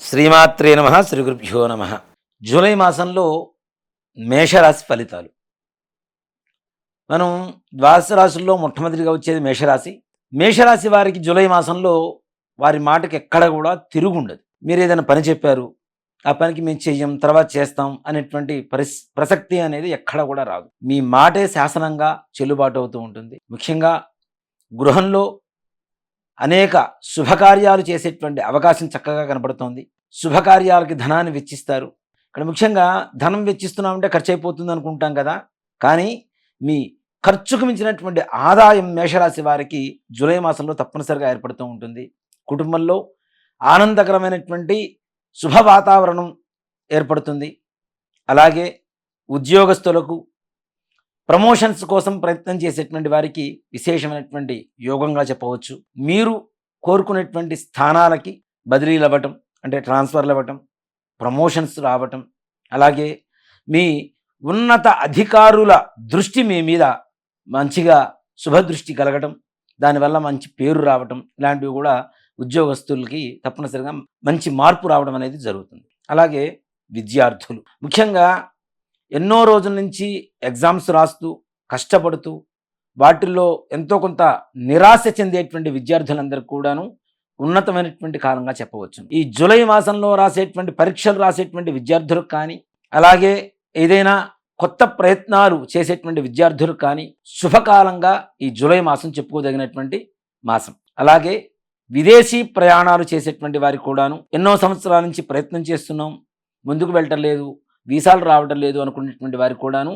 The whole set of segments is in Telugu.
శ్రీమాత్రే నమ శ్రీ గురుభ్యో నమ. జూలై మాసంలో మేషరాశి ఫలితాలు. మనం ద్వాదశ రాశుల్లో మొట్టమొదటిగా వచ్చేది మేషరాశి. మేషరాశి వారికి జూలై మాసంలో వారి మాటకి ఎక్కడ కూడా తిరుగుండదు. మీరు ఏదైనా పని చెప్పారు ఆ పనికి మేము చెయ్యం తర్వాత చేస్తాం అనేటువంటి పరిస్ ప్రసక్తి అనేది ఎక్కడ కూడా రాదు. మీ మాటే శాసనంగా చెల్లుబాటు అవుతూ ఉంటుంది. ముఖ్యంగా గృహంలో అనేక శుభకార్యాలు చేసేటువంటి అవకాశం చక్కగా కనబడుతోంది. శుభకార్యాలకి ధనాన్ని వెచ్చిస్తారు. ఇక్కడ ముఖ్యంగా ధనం వెచ్చిస్తున్నామంటే ఖర్చు అయిపోతుంది అనుకుంటాం కదా. కానీ మీ ఖర్చుకు మించినటువంటి ఆదాయం మేషరాశి వారికి జూలై మాసంలో తప్పనిసరిగా ఏర్పడుతూ ఉంటుంది. కుటుంబంలో ఆనందకరమైనటువంటి శుభ వాతావరణం ఏర్పడుతుంది. అలాగే ఉద్యోగస్తులకు ప్రమోషన్స్ కోసం ప్రయత్నం చేసేటువంటి వారికి విశేషమైనటువంటి యోగంగా చెప్పవచ్చు. మీరు కోరుకునేటువంటి స్థానాలకి బదిలీలు అవ్వటం అంటే ట్రాన్స్ఫర్లు అవ్వటం ప్రమోషన్స్ రావటం అలాగే మీ ఉన్నత అధికారుల దృష్టి మీ మీద మంచిగా శుభదృష్టి కలగటం దానివల్ల మంచి పేరు రావటం ఇలాంటివి కూడా ఉద్యోగస్తులకి తప్పనిసరిగా మంచి మార్పు రావడం అనేది జరుగుతుంది. అలాగే విద్యార్థులు. ముఖ్యంగా ఎన్నో రోజుల నుంచి ఎగ్జామ్స్ రాస్తూ కష్టపడుతూ వాటిల్లో ఎంతో కొంత నిరాశ చెందేటువంటి విద్యార్థులందరికీ కూడాను ఉన్నతమైనటువంటి కాలంగా చెప్పవచ్చు. ఈ జూలై మాసంలో రాసేటువంటి పరీక్షలు రాసేటువంటి విద్యార్థులకు కానీ అలాగే ఏదైనా కొత్త ప్రయత్నాలు చేసేటువంటి విద్యార్థులకు కానీ శుభకాలంగా ఈ జూలై మాసం చెప్పుకోదగినటువంటి మాసం. అలాగే విదేశీ ప్రయాణాలు చేసేటువంటి వారికి కూడాను ఎన్నో సంవత్సరాల నుంచి ప్రయత్నం చేస్తున్నాం ముందుకు వెళ్ళటం లేదు వీసాలు రావడం లేదు అనుకునేటువంటి వారికి కూడాను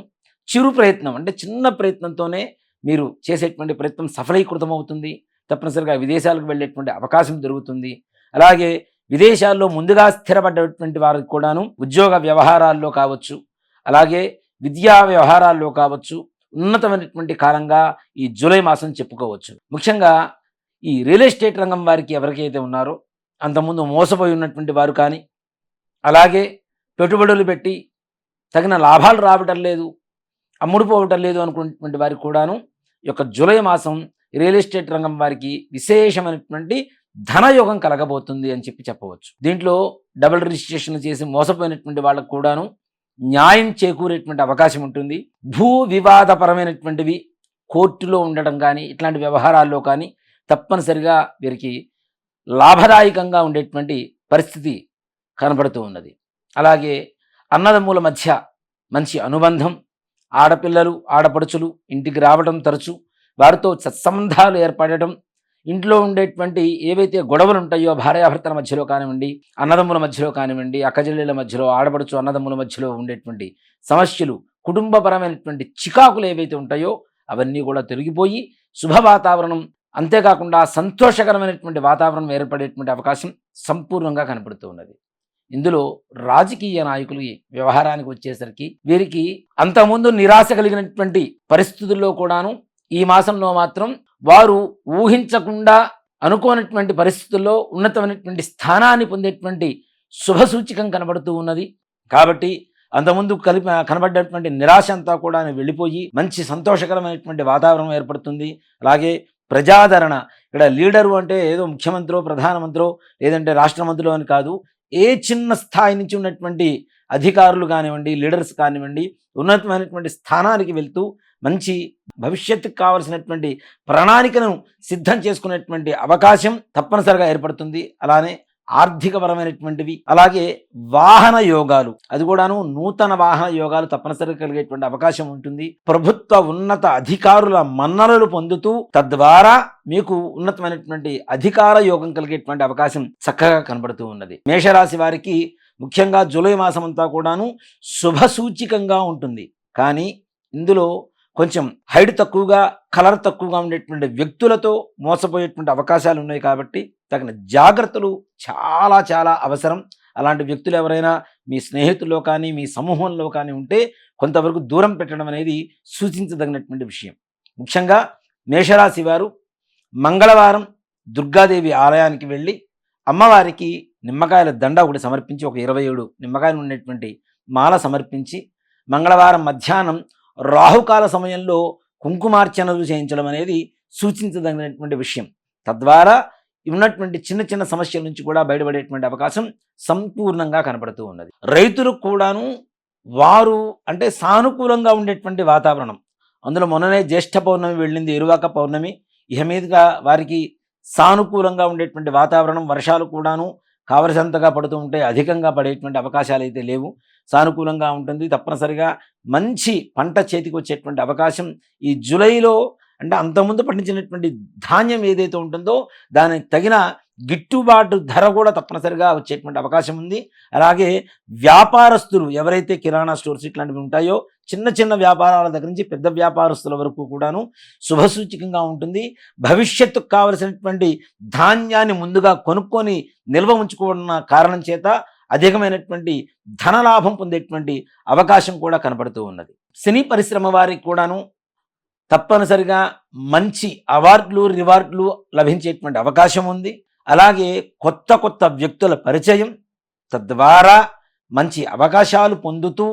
చిరు ప్రయత్నం అంటే చిన్న ప్రయత్నంతోనే మీరు చేసేటువంటి ప్రయత్నం సఫలీకృతం అవుతుంది తప్పనిసరిగా విదేశాలకు వెళ్ళేటువంటి అవకాశం దొరుకుతుంది. అలాగే విదేశాల్లో ముందుగా స్థిరపడ్డటువంటి వారికి కూడాను ఉద్యోగ వ్యవహారాల్లో కావచ్చు అలాగే విద్యా వ్యవహారాల్లో కావచ్చు ఉన్నతమైనటువంటి కాలంగా ఈ జూలై మాసం చెప్పుకోవచ్చు. ముఖ్యంగా ఈ రియల్ ఎస్టేట్ రంగం వారికి ఎవరికైతే ఉన్నారో అంతకుముందు మోసపోయి ఉన్నటువంటి వారు కానీ అలాగే పెట్టుబడులు పెట్టి తగిన లాభాలు రావటం లేదు అమ్ముడుపోవటం లేదు అనుకున్నటువంటి వారికి కూడాను యొక్క జూలై మాసం రియల్ ఎస్టేట్ రంగం వారికి విశేషమైనటువంటి ధనయోగం కలగబోతుంది అని చెప్పి చెప్పవచ్చు. దీంట్లో డబుల్ రిజిస్ట్రేషన్ చేసి మోసపోయినటువంటి వాళ్ళకు కూడాను న్యాయం చేకూరేటువంటి అవకాశం ఉంటుంది. భూ వివాదపరమైనటువంటివి కోర్టులో ఉండడం కానీ ఇట్లాంటి వ్యవహారాల్లో కానీ తప్పనిసరిగా వీరికి లాభదాయకంగా ఉండేటువంటి పరిస్థితి కనబడుతూ ఉన్నది. అలాగే అన్నదమ్ముల మధ్య మంచి అనుబంధం ఆడపిల్లలు ఆడపడుచులు ఇంటికి రావడం తరచు వారితో సత్సంబంధాలు ఏర్పడటం ఇంట్లో ఉండేటువంటి ఏవైతే గొడవలు ఉంటాయో భార్యాభర్తల మధ్యలో కానివ్వండి అన్నదమ్ముల మధ్యలో కానివ్వండి అక్కజల్లీల మధ్యలో ఆడపడుచు అన్నదమ్ముల మధ్యలో ఉండేటువంటి సమస్యలు కుటుంబపరమైనటువంటి చికాకులు ఏవైతే ఉంటాయో అవన్నీ కూడా తొలగిపోయి శుభ వాతావరణం అంతేకాకుండా సంతోషకరమైనటువంటి వాతావరణం ఏర్పడేటువంటి అవకాశం సంపూర్ణంగా కనపడుతూ ఉన్నది. ఇందులో రాజకీయ నాయకులు వ్యవహారానికి వచ్చేసరికి వీరికి అంతకుముందు నిరాశ కలిగినటువంటి పరిస్థితుల్లో కూడాను ఈ మాసంలో మాత్రం వారు ఊహించకుండా అనుకోనటువంటి పరిస్థితుల్లో ఉన్నతమైనటువంటి స్థానాన్ని పొందేటువంటి శుభసూచికం కనబడుతూ ఉన్నది. కాబట్టి అంతకుముందు కలిపి కనబడ్డటువంటి నిరాశ అంతా కూడా వెళ్ళిపోయి మంచి సంతోషకరమైనటువంటి వాతావరణం ఏర్పడుతుంది. అలాగే ప్రజాదరణ. ఇక్కడ లీడరు అంటే ఏదో ముఖ్యమంత్రో ప్రధానమంత్రో లేదంటే రాష్ట్ర మంత్రులు అని కాదు ఏ చిన్న స్థాయి నుంచి ఉన్నటువంటి అధికారులు కానివ్వండి లీడర్స్ కానివ్వండి ఉన్నతమైనటువంటి స్థానానికి వెళ్తూ మంచి భవిష్యత్తుకు కావలసినటువంటి ప్రణాళికను సిద్ధం చేసుకునేటువంటి అవకాశం తప్పనిసరిగా ఏర్పడుతుంది. అలానే ఆర్థికపరమైనటువంటివి అలాగే వాహన యోగాలు. అది కూడాను నూతన వాహన యోగాలు తప్పనిసరిగా కలిగేటువంటి అవకాశం ఉంటుంది. ప్రభుత్వ ఉన్నత అధికారుల మన్ననలు పొందుతూ తద్వారా మీకు ఉన్నతమైనటువంటి అధికార యోగం కలిగేటువంటి అవకాశం చక్కగా కనబడుతూ ఉన్నది. మేషరాశి వారికి ముఖ్యంగా జూలై మాసం అంతా కూడాను శుభసూచికంగా ఉంటుంది. కానీ ఇందులో కొంచెం హైట్ తక్కువగా కలర్ తక్కువగా ఉండేటువంటి వ్యక్తులతో మోసపోయేటువంటి అవకాశాలు ఉన్నాయి కాబట్టి తగిన జాగ్రత్తలు చాలా చాలా అవసరం. అలాంటి వ్యక్తులు ఎవరైనా మీ స్నేహితుల్లో కానీ మీ సమూహంలో కానీ ఉంటే కొంతవరకు దూరం పెట్టడం అనేది సూచించదగినటువంటి విషయం. ముఖ్యంగా మేషరాశి వారు మంగళవారం దుర్గాదేవి ఆలయానికి వెళ్ళి అమ్మవారికి నిమ్మకాయల దండ ఒకటి సమర్పించి ఒక ఇరవై ఏడు నిమ్మకాయలు ఉండేటువంటి మాల సమర్పించి మంగళవారం మధ్యాహ్నం రాహుకాల సమయంలో కుంకుమార్చనలు చేయించడం అనేది సూచించదగినటువంటి విషయం. తద్వారా ఉన్నటువంటి చిన్న చిన్న సమస్యల నుంచి కూడా బయటపడేటువంటి అవకాశం సంపూర్ణంగా కనపడుతూ ఉన్నది. రైతులకు కూడాను వారు అంటే సానుకూలంగా ఉండేటువంటి వాతావరణం. అందులో మొన్ననే జ్యేష్ఠ పౌర్ణమి వెళ్ళింది ఇరువాక పౌర్ణమి. ఇహ మీదుగా వారికి సానుకూలంగా ఉండేటువంటి వాతావరణం వర్షాలు కూడాను కావలసినంతగా పడుతూ ఉంటే అధికంగా పడేటువంటి అవకాశాలు అయితే లేవు. సానుకూలంగా ఉంటుంది. తప్పనిసరిగా మంచి పంట చేతికి వచ్చేటువంటి అవకాశం ఈ జూలైలో అంటే అంతకుముందు పండించినటువంటి ధాన్యం ఏదైతే ఉంటుందో దానికి తగిన గిట్టుబాటు ధర కూడా తప్పనిసరిగా వచ్చేటువంటి అవకాశం ఉంది. అలాగే వ్యాపారస్తులు ఎవరైతే కిరాణా స్టోర్స్ ఇట్లాంటివి ఉంటాయో చిన్న చిన్న వ్యాపారాల దగ్గర నుంచి పెద్ద వ్యాపారస్తుల వరకు కూడాను శుభసూచకంగా ఉంటుంది. భవిష్యత్తుకు కావలసినటువంటి ధాన్యాన్ని ముందుగా కొనుక్కొని నిల్వ ఉంచుకున్న కారణం చేత అధికమైనటువంటి ధనలాభం పొందేటువంటి అవకాశం కూడా కనపడుతూ ఉన్నది. సినీ పరిశ్రమ వారికి కూడాను తప్పనిసరిగా మంచి అవార్డులు రివార్డులు లభించేటువంటి అవకాశం ఉంది. అలాగే కొత్త కొత్త వ్యక్తుల పరిచయం తద్వారా మంచి అవకాశాలు పొందుతూ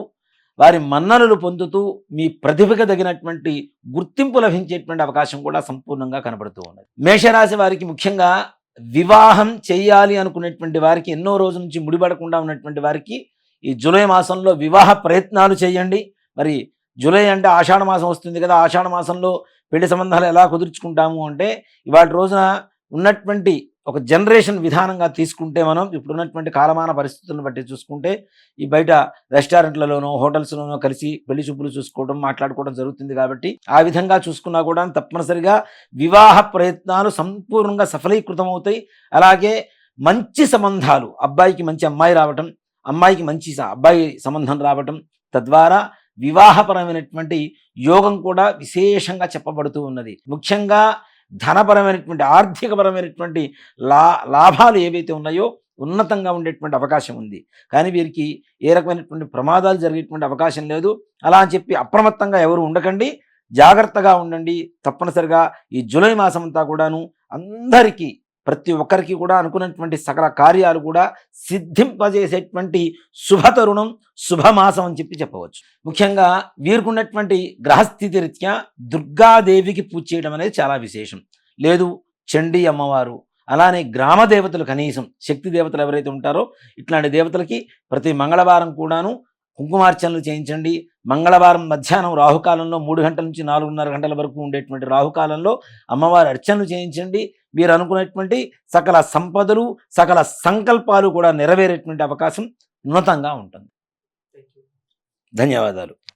వారి మన్ననలు పొందుతూ మీ ప్రతిభకు తగినటువంటి గుర్తింపు లభించేటువంటి అవకాశం కూడా సంపూర్ణంగా కనబడుతూ ఉన్నది. మేషరాశి వారికి ముఖ్యంగా వివాహం చేయాలి అనుకునేటువంటి వారికి ఎన్నో రోజుల నుంచి ముడిపడకుండా ఉన్నటువంటి వారికి ఈ జూలై మాసంలో వివాహ ప్రయత్నాలు చేయండి. మరి జూలై అంటే ఆషాఢ మాసం వస్తుంది కదా ఆషాఢ మాసంలో పెళ్ళి సంబంధాలు ఎలా కుదుర్చుకుంటాము అంటే ఇవాళ రోజున ఉన్నటువంటి ఒక జనరేషన్ విధానంగా తీసుకుంటే మనం ఇప్పుడు ఉన్నటువంటి కాలమాన పరిస్థితులను బట్టి చూసుకుంటే ఈ బయట రెస్టారెంట్లలోనో హోటల్స్లోనో కలిసి పెళ్ళి చూపులు చూసుకోవడం మాట్లాడుకోవడం జరుగుతుంది కాబట్టి ఆ విధంగా చూసుకున్నా కూడా తప్పనిసరిగా వివాహ ప్రయత్నాలు సంపూర్ణంగా సఫలీకృతం అవుతాయి అలాగే మంచి సంబంధాలు అబ్బాయికి మంచి అమ్మాయి రావటం అమ్మాయికి మంచి అబ్బాయి సంబంధం రావటం తద్వారా వివాహపరమైనటువంటి యోగం కూడా విశేషంగా చెప్పబడుతూ ఉన్నది. ముఖ్యంగా ధనపరమైనటువంటి ఆర్థికపరమైనటువంటి లా లాభాలు ఏవైతే ఉన్నాయో ఉన్నతంగా ఉండేటువంటి అవకాశం ఉంది. కానీ వీరికి ఏ రకమైనటువంటి ప్రమాదాలు జరిగేటువంటి అవకాశం లేదు. అలా అని చెప్పి అప్రమత్తంగా ఎవరు ఉండకండి. జాగ్రత్తగా ఉండండి. తప్పనిసరిగా ఈ జూలై మాసం అంతా కూడాను అందరికీ ప్రతి ఒక్కరికి కూడా అనుకున్నటువంటి సకల కార్యాలు కూడా సిద్ధింపజేసేటువంటి శుభతరుణం శుభమాసం అని చెప్పి చెప్పవచ్చు. ముఖ్యంగా వీరుకున్నటువంటి గ్రహస్థితి రీత్యా దుర్గాదేవికి పూజ చేయడం అనేది చాలా విశేషం. లేదు చండీ అమ్మవారు అలానే గ్రామ దేవతలు కనీసం శక్తి దేవతలు ఎవరైతే ఉంటారో ఇట్లాంటి దేవతలకి ప్రతి మంగళవారం కూడాను కుంకుమార్చనలు చేయించండి. మంగళవారం మధ్యాహ్నం రాహుకాలంలో మూడు గంటల నుంచి నాలుగున్నర గంటల వరకు ఉండేటువంటి రాహుకాలంలో అమ్మవారి అర్చనలు చేయించండి. మీరు అనుకున్నటువంటి సకల సంపదలు సకల సంకల్పాలు కూడా నెరవేరేటువంటి అవకాశం ఉన్నతంగా ఉంటుంది. ధన్యవాదాలు.